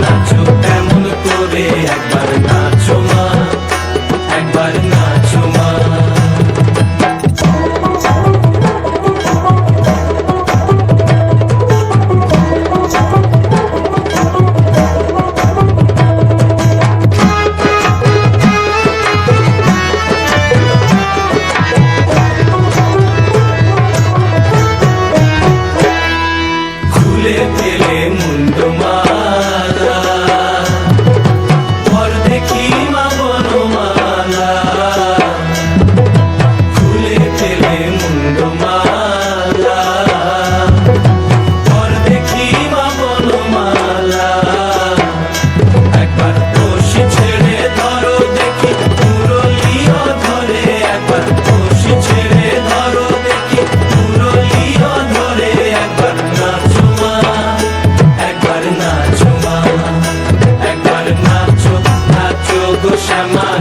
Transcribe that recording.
নাচো তেমন করে একবার Shama.